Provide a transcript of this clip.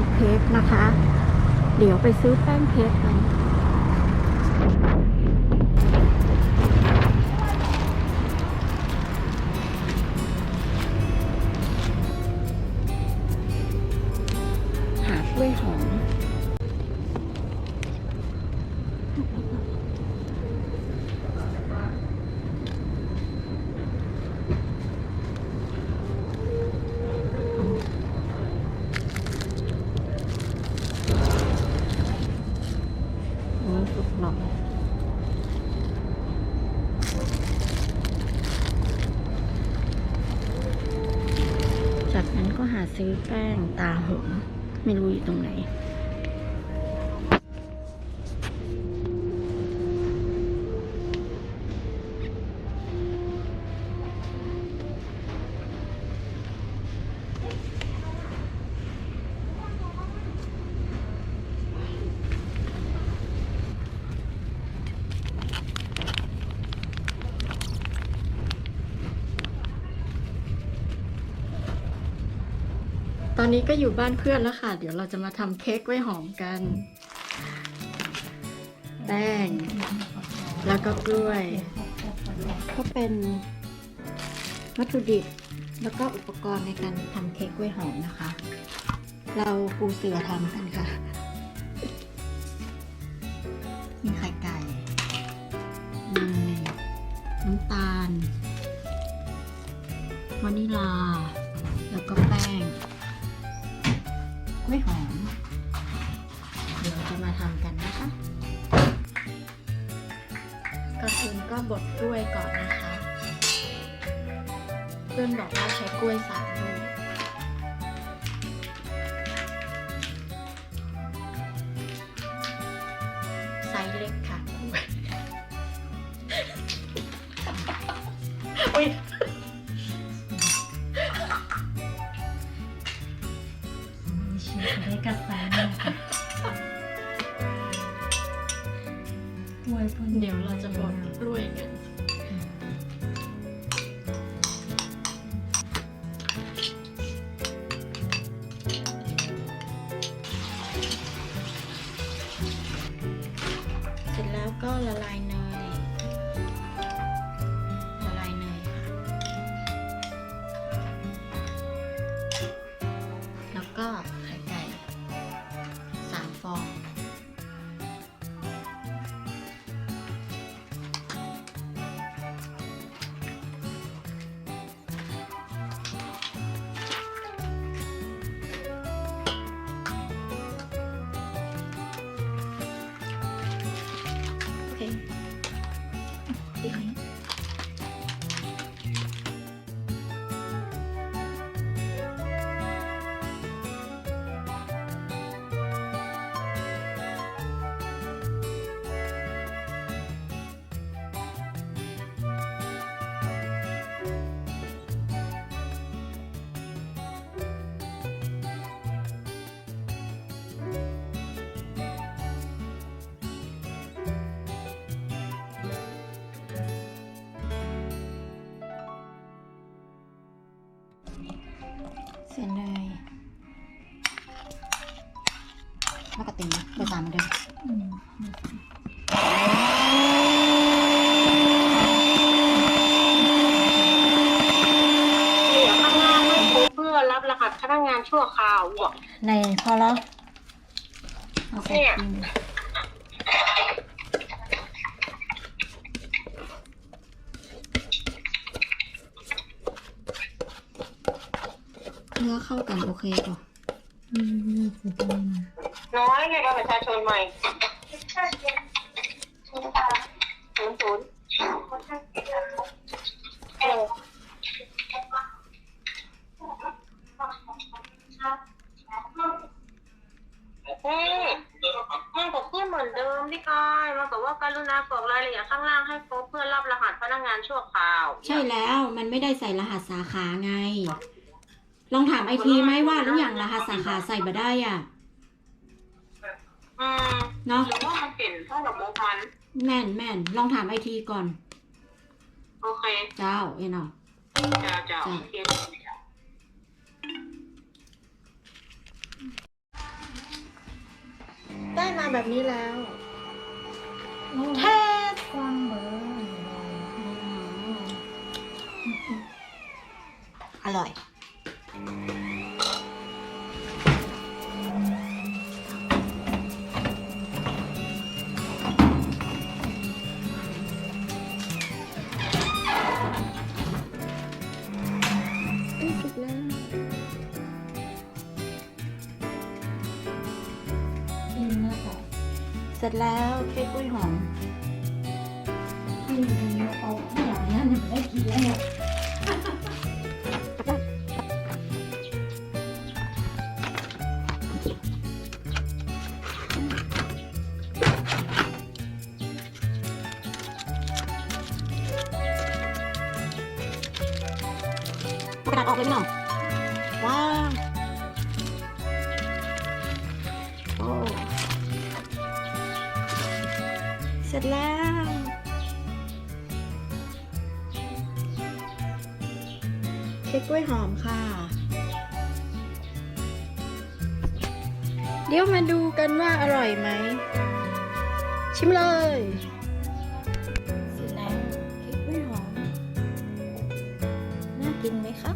ำเค้กนะคะ เดี๋ยวไปซื้อแป้งเค้กกัน นี่สุกหน่อยจากนั้นก็หาซื้อแป้งตาหงไม่รู้อยู่ตรงไหน ตอนนี้ก็อยู่บ้านเพื่อนแล้วค่ะ เดี๋ยวเราจะมาทำเค้กไว้หอมกัน แป้ง แล้วก็กล้วย ก็เป็นวัตถุดิบ แล้วก็อุปกรณ์ในการทำเค้กกล้วยหอมนะคะ เราปูเสือทำกันค่ะ มีไข่ไก่เนยน้ำตาลวานิลา แล้วก็แป้ง ไม่หอม เดี๋ยวจะมาทำกันนะคะก่อนอื่นก็บดกล้วยก่อนนะคะ เพื่อนบอกว่าใช้กล้วยสามลูกไซส์เล็กค่ะ ชฟได้กระแสเนี่ยค่ะกล้วยพวกนี้ เดี๋ยวเราจะบดกล้วย เสร็จเลยแล้วก็ตีไปตามมาเดิมอืมเหลือข้างล่างให้ครบเพื่อรับรหัสพนักงานชั่วคราวอะในพอแล้วเอาใส่เนี่ยกิน เนื้อเข้ากันโอเคป่ะอืมสุดยอดนะน้อยเลยบัตรประชาชนใหม่ศูนย์ศูนย์เออนี่มันก็ขึ้นเหมือนเดิมพี่กายมันบอกว่าการุณากรอกรายละเอียดข้างล่างให้ครบเพื่อรับรหัสพนักงานชั่วคราว ใช่แล้วมันไม่ได้ใส่รหัสสาขาไง ลองถามไอทีไหมว่าหรืออย่างรหัสสาขาใส่มาได้อะอืมเนาะหรือว่ามันเปลี่ยนท่าระบบมันแม่นแม่นลองถามไอทีก่อน โอเค เจ้าเอ็นเอาจ้าจ้าโอเคแบบนี้แล้วแทแท้กว้างเบอร์อร่อยสุดแล้ว กินแล้วก็เสร็จแล้วเค้กกล้วยหอมกินเอาอย่างนี้ไม่ได้กินแล้วเนี่ย กระดาษออกเลยพี่น้องว้าวโอ้เสร็จแล้วเค้กกล้วยหอมค่ะ เดี๋ยวมาดูกันว่าอร่อยไหม ชิมเลยเสร็จแล้วเค้กกล้วยหอม น่ากินไหมคะ